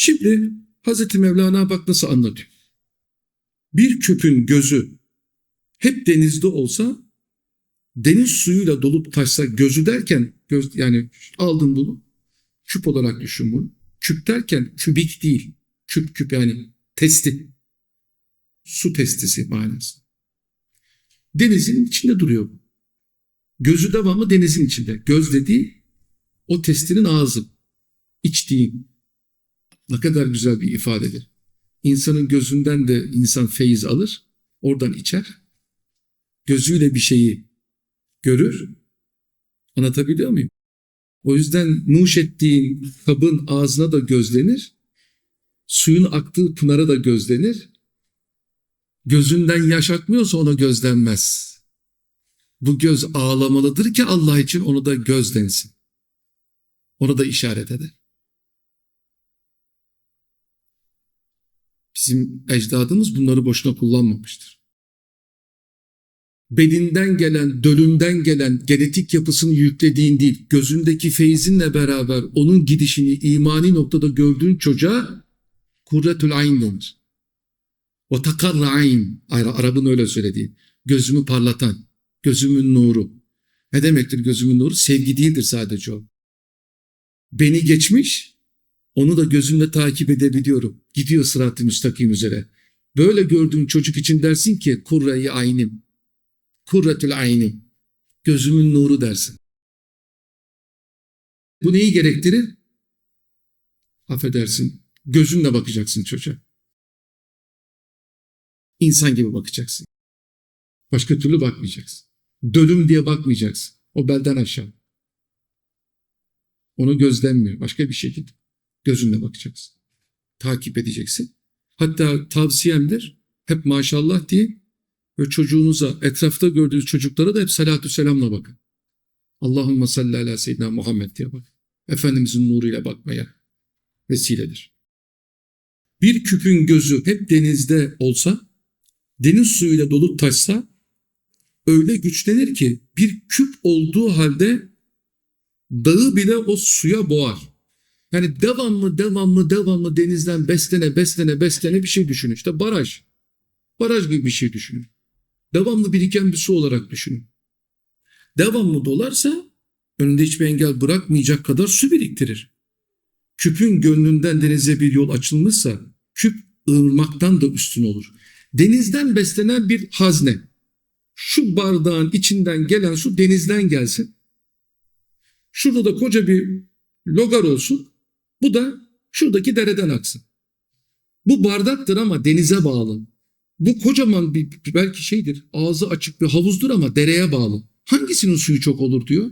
Şimdi Hazreti Mevlana bak nasıl anlatıyor. Bir küpün gözü hep denizde olsa deniz suyuyla dolup taşsa gözü derken göz yani aldın bunu küp olarak düşün bunu. Küp derken kübik değil. Küp küp yani testi. Su testisi manası. Denizin içinde duruyor. bu. Gözü devamlı denizin içinde. Göz dediği o testinin ağzı. İçtiğin. Ne kadar güzel bir ifadedir. İnsanın gözünden de insan feyiz alır. Oradan içer. Gözüyle bir şeyi görür. Anlatabiliyor muyum? O yüzden nuş ettiğin kabın ağzına da gözlenir. Suyun aktığı pınara da gözlenir. Gözünden yaş akmıyorsa ona gözlenmez. Bu göz ağlamalıdır ki Allah için onu da göz densin. Onu da işaret eder. Bizim ecdadımız bunları boşuna kullanmamıştır. Bedinden gelen, dölümden gelen genetik yapısını yüklediğin değil, gözündeki feyzinle beraber onun gidişini imani noktada gördüğün çocuğa kurretül ayn denir. O takarra ayn, Arap'ın öyle söylediği, gözümü parlatan, gözümün nuru. Ne demektir gözümün nuru? Sevgi değildir sadece o. Beni geçmiş, onu da gözümle takip edebiliyorum. Gidiyor sırat-ı müstakim üzere. Böyle gördüğün çocuk için dersin ki kurre-i aynim. Kurretül aynim. Gözümün nuru dersin. Bu neyi gerektirir? Affedersin. Gözünle bakacaksın çocuğa. İnsan gibi bakacaksın. Başka türlü bakmayacaksın. Dölüm diye bakmayacaksın. O belden aşağı. Onu gözlenmiyor. Başka bir şekilde. Gözünle bakacaksın. Takip edeceksin. Hatta tavsiyemdir. Hep maşallah diye ve çocuğunuza, etrafta gördüğünüz çocuklara da hep salatü selamla bakın. Allahümme salli ala seyyidina Muhammed diye bak. Efendimizin nuruyla bakmaya vesiledir. Bir küpün gözü hep denizde olsa, deniz suyuyla dolup taşsa, öyle güçlenir ki bir küp olduğu halde dağı bile o suya boğar. Yani devamlı devamlı devamlı denizden beslene beslene beslene bir şey düşünün. İşte baraj. Baraj gibi bir şey düşünün. Devamlı biriken bir su olarak düşünün. Devamlı dolarsa önünde hiçbir engel bırakmayacak kadar su biriktirir. Küpün gönlünden denize bir yol açılmışsa küp ırmaktan da üstün olur. Denizden beslenen bir hazne. Şu bardağın içinden gelen su denizden gelsin. Şurada da koca bir logar olsun. Bu da şuradaki dereden aksın. Bu bardaktır ama denize bağlı. Bu kocaman bir belki şeydir. Ağzı açık bir havuzdur ama dereye bağlı. Hangisinin suyu çok olur diyor.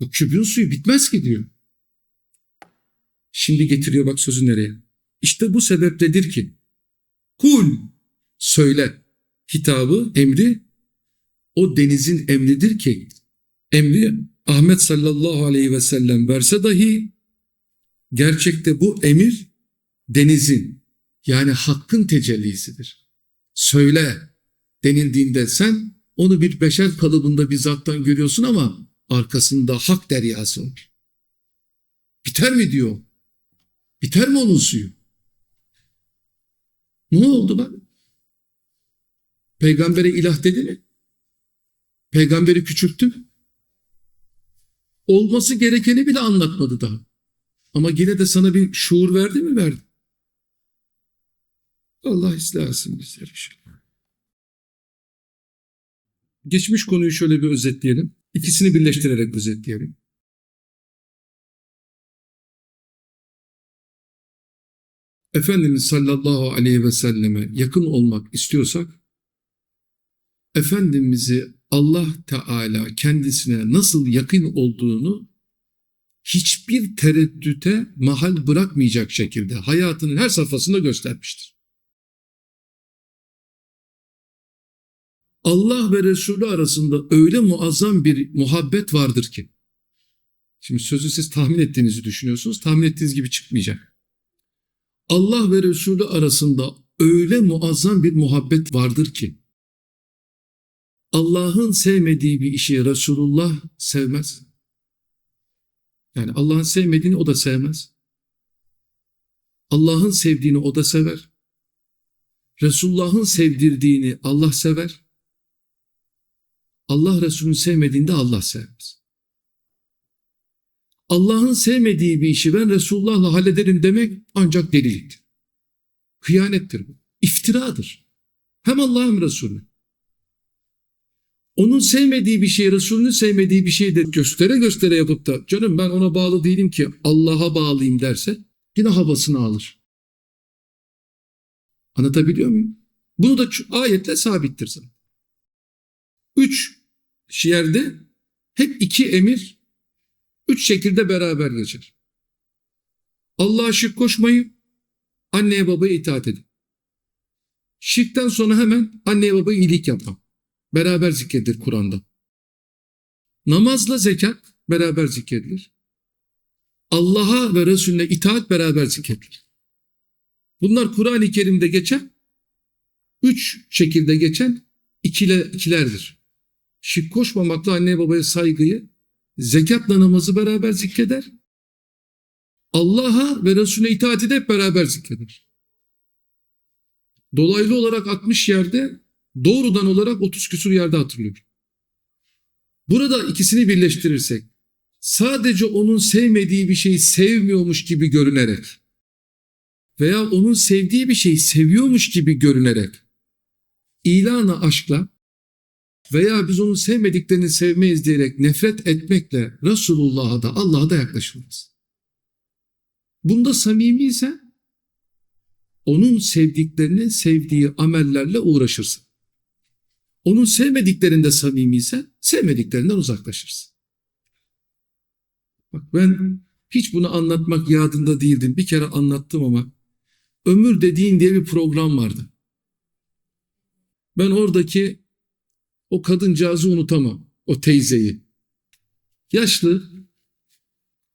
Bu kübün suyu bitmez ki diyor. Şimdi getiriyor bak sözü nereye. İşte bu sebeptedir ki kul söyle hitabı emri o denizin emridir ki emri Ahmet sallallahu aleyhi ve sellem verse dahi gerçekte bu emir denizin yani hakkın tecellisidir. Söyle denildiğinde sen onu bir beşer kalıbında bir zattan görüyorsun ama arkasında hak deryası var. Biter mi diyor. Biter mi onun suyu? Ne oldu bak? Peygambere ilah dedi mi? Peygamberi küçülttü? Olması gerekeni bile anlatmadı daha. Ama yine de sana bir şuur verdi mi verdi? Allah ıslah etsin bizleri. Geçmiş konuyu şöyle bir özetleyelim. İkisini birleştirerek özetleyelim. Efendimiz sallallahu aleyhi ve selleme yakın olmak istiyorsak, Efendimiz'i Allah Teala kendisine nasıl yakın olduğunu hiçbir tereddüte mahal bırakmayacak şekilde hayatının her safhasında göstermiştir. Allah ve Resulü arasında öyle muazzam bir muhabbet vardır ki, şimdi sözü siz tahmin ettiğinizi düşünüyorsunuz, tahmin ettiğiniz gibi çıkmayacak. Allah ve Resulü arasında öyle muazzam bir muhabbet vardır ki, Allah'ın sevmediği bir işi Resulullah sevmez. Yani Allah'ın sevmediğini o da sevmez. Allah'ın sevdiğini o da sever. Resulullah'ın sevdirdiğini Allah sever. Allah Resulü'nü sevmediğinde Allah sevmez. Allah'ın sevmediği bir işi ben Resulullah'la hallederim demek ancak deliliktir. Hıyanettir bu. İftiradır. Hem Allah'a hem Resulüne. Onun sevmediği bir şeyi, Resulünün sevmediği bir şeyi de göstere göstere yapıp da canım ben ona bağlı değilim ki Allah'a bağlıyım derse yine havasını alır. Anlatabiliyor muyum? Bunu da ayetle sabittir zaten. Üç yerde hep iki emir üç şekilde beraber geçer. Allah'a şirk koşmayın, anneye babaya itaat edin. Şirkten sonra hemen anneye babaya iyilik yapma. Beraber zikredilir Kur'an'da. Namazla zekat beraber zikredilir. Allah'a ve Resulüne itaat beraber zikredilir. Bunlar Kur'an-ı Kerim'de geçen, üç şekilde geçen ikile, ikilerdir. Şirk koşmamakla anneye babaya saygıyı, zekatla namazı beraber zikreder. Allah'a ve Resulüne itaati de hep beraber zikreder. Dolaylı olarak 60 yerde, doğrudan olarak 30 küsur yerde hatırlıyor. Burada ikisini birleştirirsek, sadece onun sevmediği bir şeyi sevmiyormuş gibi görünerek veya onun sevdiği bir şeyi seviyormuş gibi görünerek ilana aşkla veya biz onun sevmediklerini sevmeyiz diyerek nefret etmekle Resulullah'a da Allah'a da yaklaşılmaz. Bunda samimi ise onun sevdiklerini sevdiği amellerle uğraşırsın. Onun sevmediklerinde samimi ise sevmediklerinden uzaklaşırsın. Bak ben hiç bunu anlatmak yadında değildim. Bir kere anlattım ama Ömür Dediğin diye bir program vardı. Ben oradaki o kadıncağızı unutamam. O teyzeyi. Yaşlı,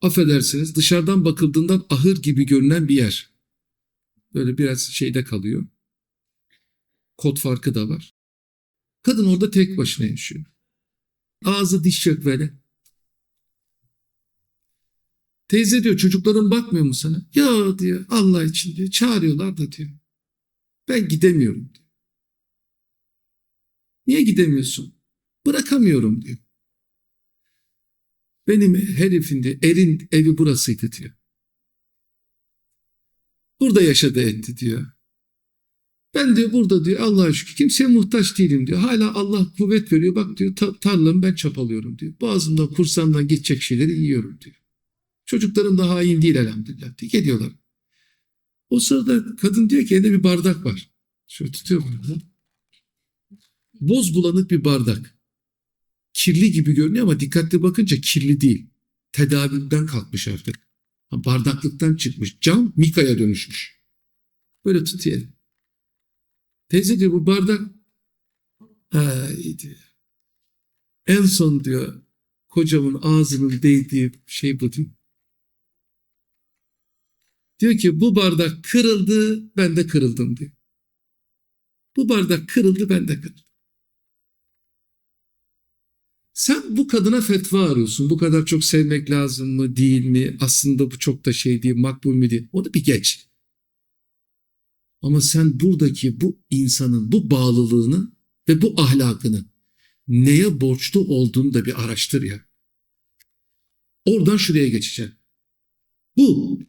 affedersiniz dışarıdan bakıldığından ahır gibi görünen bir yer. Böyle biraz şeyde kalıyor. Kod farkı da var. Kadın orada tek başına yaşıyor. Ağzı diş yok böyle. Teyze diyor çocukların bakmıyor mu sana? Ya diyor Allah için diyor çağırıyorlar da diyor. Ben gidemiyorum diyor. Niye gidemiyorsun? Bırakamıyorum diyor. Benim herifin de erin evi burasıydı diyor. Burada yaşadı etti diyor. Ben diyor burada diyor Allah'a şükür kimseye muhtaç değilim diyor. Hala Allah kuvvet veriyor. Bak diyor ta- tarlamı ben çapalıyorum diyor. Boğazımdan kursamdan geçecek şeyleri yiyorum diyor. Çocuklarım da hain değil elhamdülillah diye geliyorlar. O sırada kadın diyor ki elinde bir bardak var. Şöyle tutuyor bunu. Boz bulanık bir bardak. Kirli gibi görünüyor ama dikkatli bakınca kirli değil. Tedavülden kalkmış artık. Bardaklıktan çıkmış. Cam mikaya dönüşmüş. Böyle tutuyor. Teyze diyor bu bardak diyor. En son diyor kocamın ağzının değdiği şey bu diyor. Diyor ki bu bardak kırıldı ben de kırıldım diyor. Bu bardak kırıldı ben de kırıldım. Sen bu kadına fetva arıyorsun. Bu kadar çok sevmek lazım mı değil mi? Aslında bu çok da şey değil makbul mü değil. Onu bir geç. Ama sen buradaki bu insanın bu bağlılığını ve bu ahlakını neye borçlu olduğunu da bir araştır ya. Oradan şuraya geçeceğim. Bu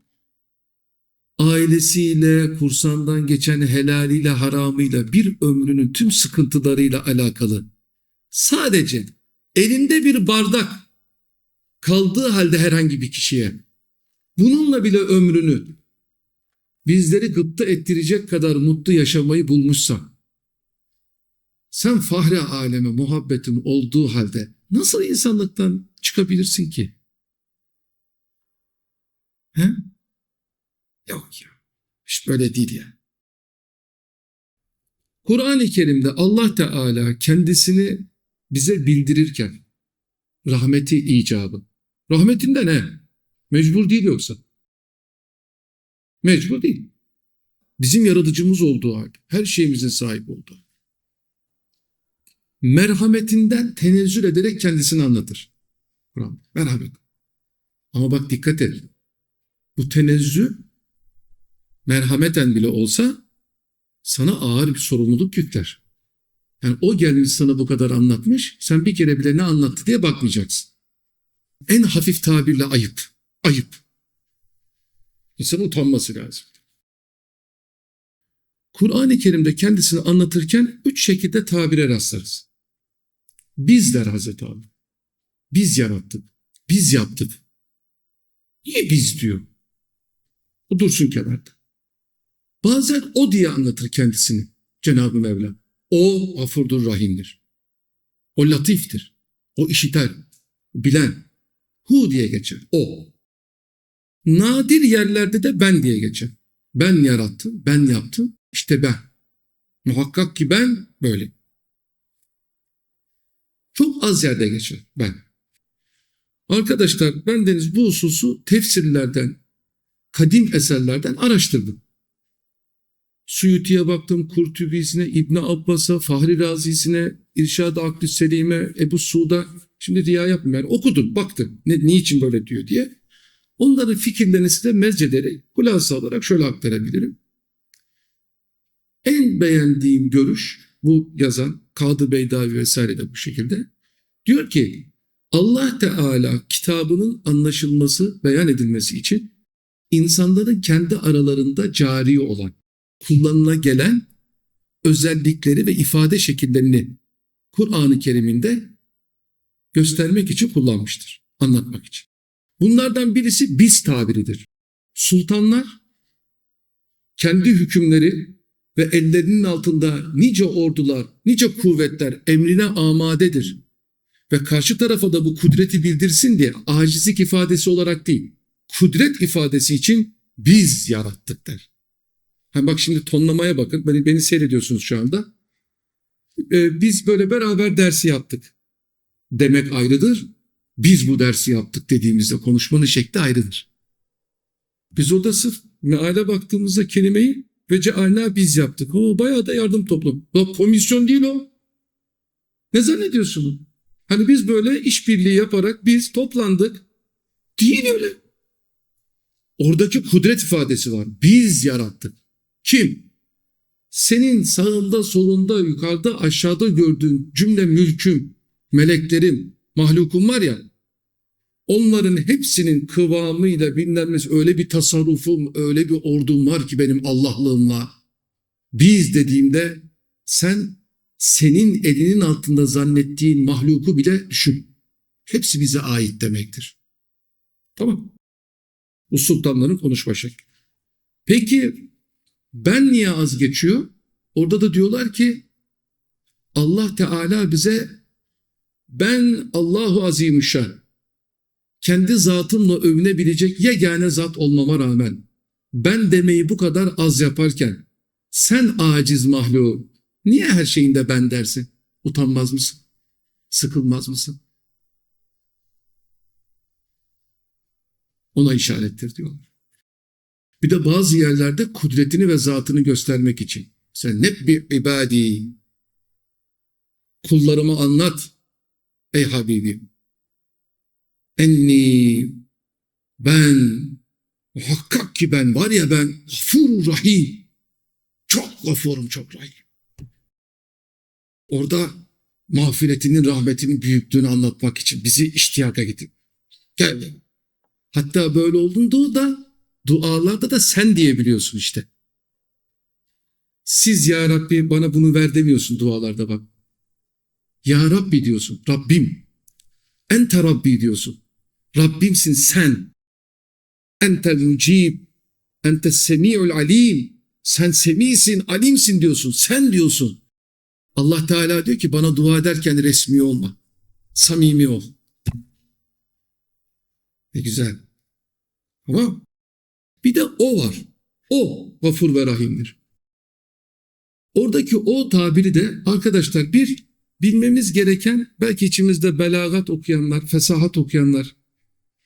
ailesiyle, kursandan geçen helaliyle, haramıyla bir ömrünün tüm sıkıntılarıyla alakalı sadece elinde bir bardak kaldığı halde herhangi bir kişiye bununla bile ömrünü bizleri gıpta ettirecek kadar mutlu yaşamayı bulmuşsan sen fahre aleme muhabbetin olduğu halde nasıl insanlıktan çıkabilirsin ki? He? Yok ya. Hiç böyle değil ya. Kur'an-ı Kerim'de Allah Teala kendisini bize bildirirken rahmeti icabı. Rahmetinde ne? Mecbur değil yoksa. Mecbur değil. Bizim yaratıcımız olduğu halde, her şeyimizin sahip olduğu. Merhametinden tenezzül ederek kendisini anlatır. Kur'an. Merhamet. Ama bak dikkat et. Bu tenezzül merhameten bile olsa sana ağır bir sorumluluk yükler. Yani o gelmiş sana bu kadar anlatmış, sen bir kere bile ne anlattı diye bakmayacaksın. En hafif tabirle ayıp, ayıp. İnsan utanması lazım. Kur'an-ı Kerim'de kendisini anlatırken üç şekilde tabire rastlarız. Biz der Hazreti Ali. Biz yarattık. Biz yaptık. Niye biz diyor? O dursun kenarda. Bazen o diye anlatır kendisini Cenab-ı Mevla. O gafurdur rahimdir. O latiftir. O işiter. Bilen. Hu diye geçer. O. Nadir yerlerde de ben diye geçer. Ben yarattım, ben yaptım, işte ben. Muhakkak ki ben böyle. Çok az yerde geçer ben. Arkadaşlar ben deniz bu hususu tefsirlerden, kadim eserlerden araştırdım. Suyuti'ye baktım, Kurtübisi'ne, İbn Abbas'a, Fahri Razi'sine, İrşad-ı Aklı Selim'e, Ebu Suud'a. Şimdi riya yapmıyorum. Yani okudum, baktım. Ne, niçin böyle diyor diye. Onların fikirlerini size mezceleri kulası olarak şöyle aktarabilirim. En beğendiğim görüş bu yazan Kadı Beydavi vesaire de bu şekilde. Diyor ki Allah Teala kitabının anlaşılması, beyan edilmesi için insanların kendi aralarında cari olan, kullanıla gelen özellikleri ve ifade şekillerini Kur'an-ı Kerim'inde göstermek için kullanmıştır, anlatmak için. Bunlardan birisi biz tabiridir. Sultanlar kendi hükümleri ve ellerinin altında nice ordular, nice kuvvetler emrine amadedir. Ve karşı tarafa da bu kudreti bildirsin diye acizlik ifadesi olarak değil, kudret ifadesi için biz yarattık der. Ha bak şimdi tonlamaya bakın, beni, beni seyrediyorsunuz şu anda. Ee, biz böyle beraber dersi yaptık. Demek ayrıdır, biz bu dersi yaptık dediğimizde konuşmanın şekli ayrıdır. Biz orada sırf meale baktığımızda kelimeyi ve cealna biz yaptık. O bayağı da yardım toplum. Ya komisyon değil o. Ne zannediyorsun? Hani biz böyle işbirliği yaparak biz toplandık. Değil öyle. Oradaki kudret ifadesi var. Biz yarattık. Kim? Senin sağında, solunda, yukarıda, aşağıda gördüğün cümle mülküm, meleklerim, mahlukum var ya, onların hepsinin kıvamıyla bilmem öyle bir tasarrufum, öyle bir ordum var ki benim Allah'lığımla. Biz dediğimde sen senin elinin altında zannettiğin mahluku bile düşün. Hepsi bize ait demektir. Tamam. Bu sultanların konuşma şekli. Peki ben niye az geçiyor? Orada da diyorlar ki Allah Teala bize ben Allahu Azimüşşan kendi zatımla övünebilecek yegane zat olmama rağmen ben demeyi bu kadar az yaparken sen aciz mahluğu niye her şeyinde ben dersin? Utanmaz mısın? Sıkılmaz mısın? Ona işarettir diyorlar. Bir de bazı yerlerde kudretini ve zatını göstermek için. Sen ne bir ibadi kullarımı anlat ey Habibim. Enni ben muhakkak ki ben var ya ben gafur rahim. Çok gafurum çok rahim. Orada mağfiretinin rahmetinin büyüklüğünü anlatmak için bizi iştiyaka getir. Gel. Hatta böyle olduğunda da dualarda da sen diyebiliyorsun işte. Siz ya Rabbi bana bunu ver demiyorsun dualarda bak. Ya Rabbi diyorsun. Rabbim. Ente Rabbi diyorsun. Rabbimsin sen. Entel mucib. Ente semi'ul alim. Sen semisin, alimsin diyorsun. Sen diyorsun. Allah Teala diyor ki bana dua ederken resmi olma. Samimi ol. Ne güzel. Ama bir de o var. O gafur ve rahimdir. Oradaki o tabiri de arkadaşlar bir bilmemiz gereken belki içimizde belagat okuyanlar, fesahat okuyanlar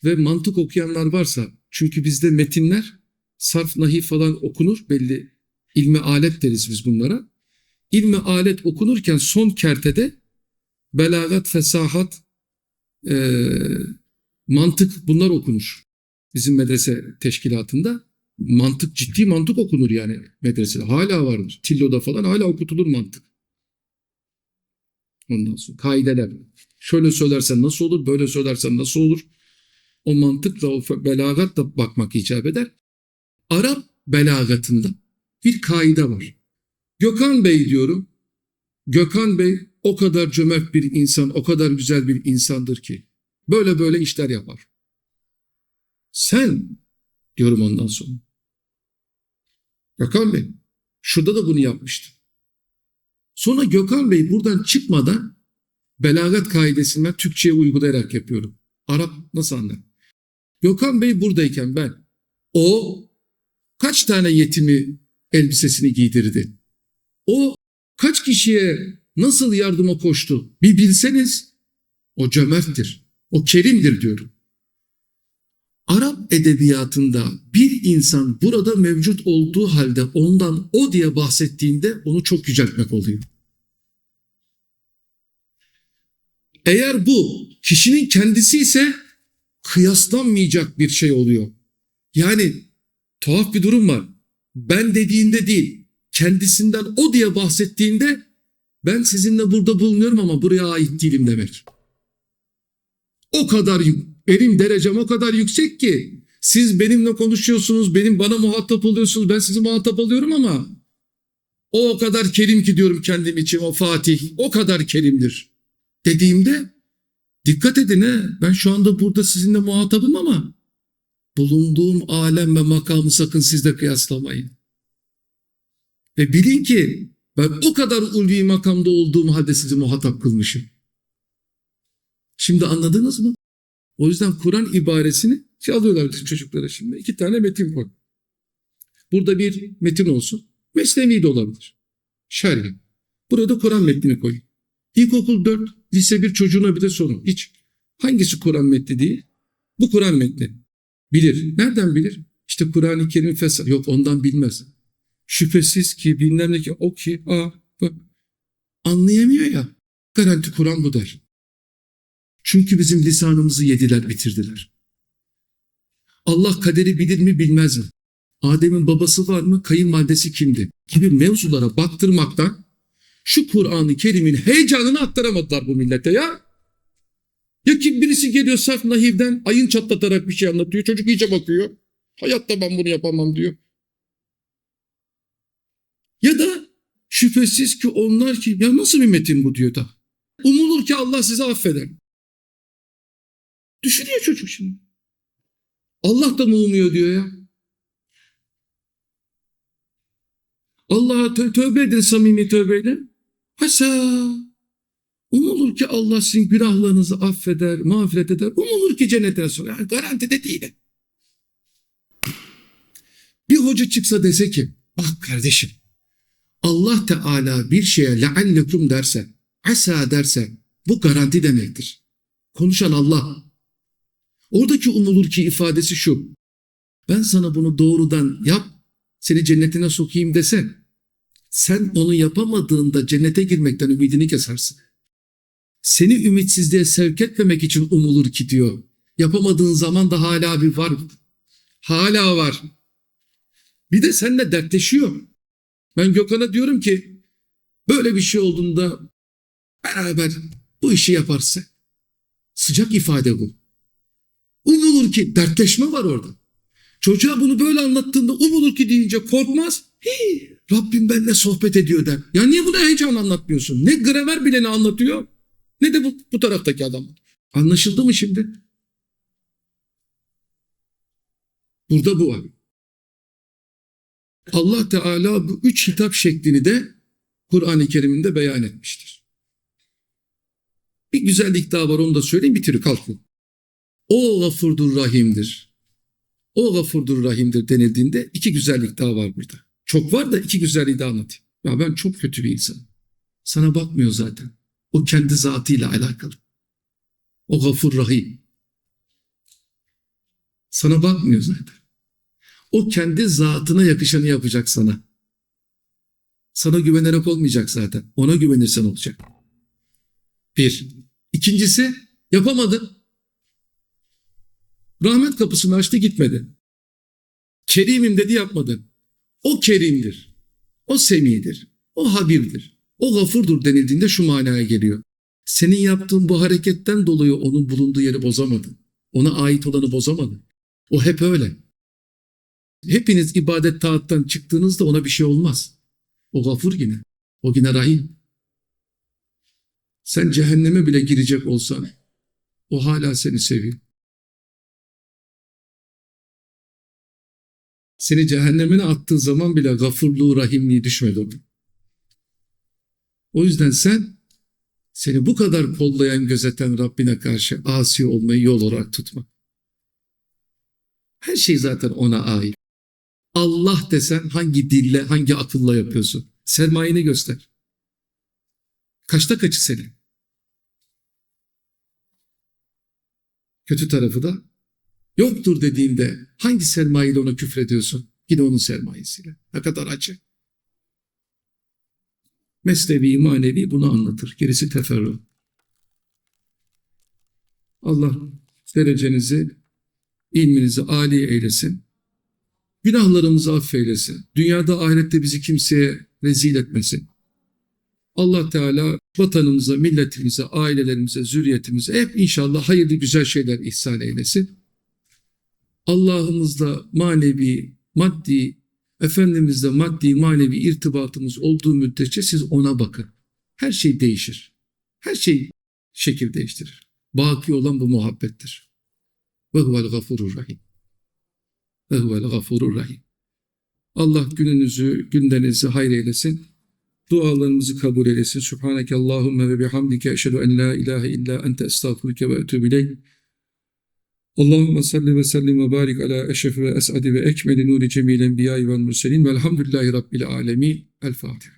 ve mantık okuyanlar varsa çünkü bizde metinler sarf nahi falan okunur belli ilme alet deriz biz bunlara. İlme alet okunurken son kertede belagat, fesahat, e, mantık bunlar okunur bizim medrese teşkilatında. mantık ciddi mantık okunur yani medresede. Hala vardır. Tillo'da falan hala okutulur mantık. Ondan sonra kaideler. Şöyle söylersen nasıl olur, böyle söylersen nasıl olur? O mantıkla, o belagatla bakmak icap eder. Arap belagatında bir kaide var. Gökhan Bey diyorum. Gökhan Bey o kadar cömert bir insan, o kadar güzel bir insandır ki böyle böyle işler yapar. Sen diyorum ondan sonra. Gökhan Bey şurada da bunu yapmıştı. Sonra Gökhan Bey buradan çıkmadan belagat kaidesini ben Türkçe'ye uygulayarak yapıyorum. Arap nasıl anlar? Gökhan Bey buradayken ben o kaç tane yetimi elbisesini giydirdi? O kaç kişiye nasıl yardıma koştu? Bir bilseniz o cömerttir. O kerimdir diyorum. Arap edebiyatında bir insan burada mevcut olduğu halde ondan o diye bahsettiğinde onu çok yüceltmek oluyor. Eğer bu kişinin kendisi ise kıyaslanmayacak bir şey oluyor. Yani tuhaf bir durum var. Ben dediğinde değil, kendisinden o diye bahsettiğinde ben sizinle burada bulunuyorum ama buraya ait değilim demek. O kadar benim derecem o kadar yüksek ki siz benimle konuşuyorsunuz, benim bana muhatap oluyorsunuz, ben sizi muhatap alıyorum ama o o kadar kerim ki diyorum kendim için o Fatih o kadar kerimdir dediğimde dikkat edin he ben şu anda burada sizinle muhatabım ama bulunduğum alem ve makamı sakın siz de kıyaslamayın. Ve bilin ki ben o kadar ulvi makamda olduğum halde sizi muhatap kılmışım. Şimdi anladınız mı? O yüzden Kur'an ibaresini şey alıyorlar bizim çocuklara şimdi. İki tane metin koy. Burada bir metin olsun. Mesnevi de olabilir. Şerhi. Burada Kur'an metnini koy. İlkokul 4, lise 1 çocuğuna bir de sorun. Hiç. Hangisi Kur'an metni değil? Bu Kur'an metni. Bilir. Nereden bilir? İşte Kur'an-ı Kerim fesat. Yok ondan bilmez. Şüphesiz ki bilmem ne ki o ki a bak. Anlayamıyor ya. Garanti Kur'an bu der. Çünkü bizim lisanımızı yediler bitirdiler. Allah kaderi bilir mi bilmez mi? Adem'in babası var mı? Kayınvalidesi kimdi? Gibi mevzulara baktırmaktan şu Kur'an-ı Kerim'in heyecanını aktaramadılar bu millete ya. Ya kim birisi geliyor saf nahivden ayın çatlatarak bir şey anlatıyor. Çocuk iyice bakıyor. Hayatta ben bunu yapamam diyor. Ya da şüphesiz ki onlar ki ya nasıl bir metin bu diyor da. Umulur ki Allah sizi affeder. Düşünüyor çocuk şimdi. Allah da mı umuyor diyor ya. Allah'a tö tövbe edin samimi tövbeyle. Hasa. Umulur ki Allah sizin günahlarınızı affeder, mağfiret eder. Umulur ki cennete sorar. Yani garanti de değil. Bir hoca çıksa dese ki, bak kardeşim, Allah Teala bir şeye leallekum derse, asa derse, bu garanti demektir. Konuşan Allah. Oradaki umulur ki ifadesi şu. Ben sana bunu doğrudan yap, seni cennetine sokayım dese, sen onu yapamadığında cennete girmekten ümidini kesersin. Seni ümitsizliğe sevk etmemek için umulur ki diyor. Yapamadığın zaman da hala bir var. Hala var. Bir de seninle dertleşiyor. Ben Gökhan'a diyorum ki böyle bir şey olduğunda beraber bu işi yaparsa sıcak ifade bu. Umulur ki dertleşme var orada. Çocuğa bunu böyle anlattığında umulur ki deyince korkmaz. Hii, Rabbim benimle sohbet ediyor der. Ya niye bunu heyecan anlatmıyorsun? Ne gramer bileni anlatıyor ne de bu, bu taraftaki adam. Anlaşıldı mı şimdi? Burada bu var. Allah Teala bu üç hitap şeklini de Kur'an-ı Kerim'inde beyan etmiştir. Bir güzellik daha var onu da söyleyeyim bitirir kalkın. O gafurdur rahimdir. O gafurdur rahimdir denildiğinde iki güzellik daha var burada. Çok var da iki güzelliği daha anlatayım. Ya ben çok kötü bir insanım. Sana bakmıyor zaten. O kendi zatıyla alakalı. O gafur rahim. Sana bakmıyor zaten. O kendi zatına yakışanı yapacak sana. Sana güvenerek olmayacak zaten. Ona güvenirsen olacak. Bir. İkincisi yapamadın. Rahmet kapısını açtı gitmedi. Kerimim dedi yapmadın. O kerimdir. O semidir. O habirdir. O gafurdur denildiğinde şu manaya geliyor. Senin yaptığın bu hareketten dolayı onun bulunduğu yeri bozamadın. Ona ait olanı bozamadın. O hep öyle. Hepiniz ibadet taattan çıktığınızda ona bir şey olmaz. O gafur yine. O yine rahim. Sen cehenneme bile girecek olsan o hala seni seviyor. Seni cehennemine attığı zaman bile gafurluğu, rahimliği düşmedi onun. O yüzden sen seni bu kadar kollayan, gözeten Rabbine karşı asi olmayı yol olarak tutma. Her şey zaten ona ait. Allah desen hangi dille, hangi akılla yapıyorsun? Sermayeni göster. Kaçta kaçı senin? Kötü tarafı da yoktur dediğinde hangi sermayeyle ona küfrediyorsun? Yine onun sermayesiyle. Ne kadar acı. Mesnevi, manevi bunu anlatır. Gerisi teferruat. Allah derecenizi, ilminizi âli eylesin. Günahlarımızı affeylesin. Dünyada ahirette bizi kimseye rezil etmesin. Allah Teala vatanımıza, milletimize, ailelerimize, zürriyetimize hep inşallah hayırlı güzel şeyler ihsan eylesin. Allah'ımızla manevi, maddi, Efendimizle maddi, manevi irtibatımız olduğu müddetçe siz ona bakın. Her şey değişir. Her şey şekil değiştirir. Baki olan bu muhabbettir. Ve huvel gafurur rahim. Ve huvel gafurur rahim. Allah gününüzü, gündenizi hayır eylesin. Dualarımızı kabul eylesin. Subhaneke Allahümme ve bihamdike eşhedü en la ilahe illa ente estağfurüke ve ileyk. Allahümme salli ve sellim ve barik ala eşrefi ve es'adi ve ekmeli nuri cemil enbiyayı vel murselin velhamdülillahi rabbil alemin. El Fatiha.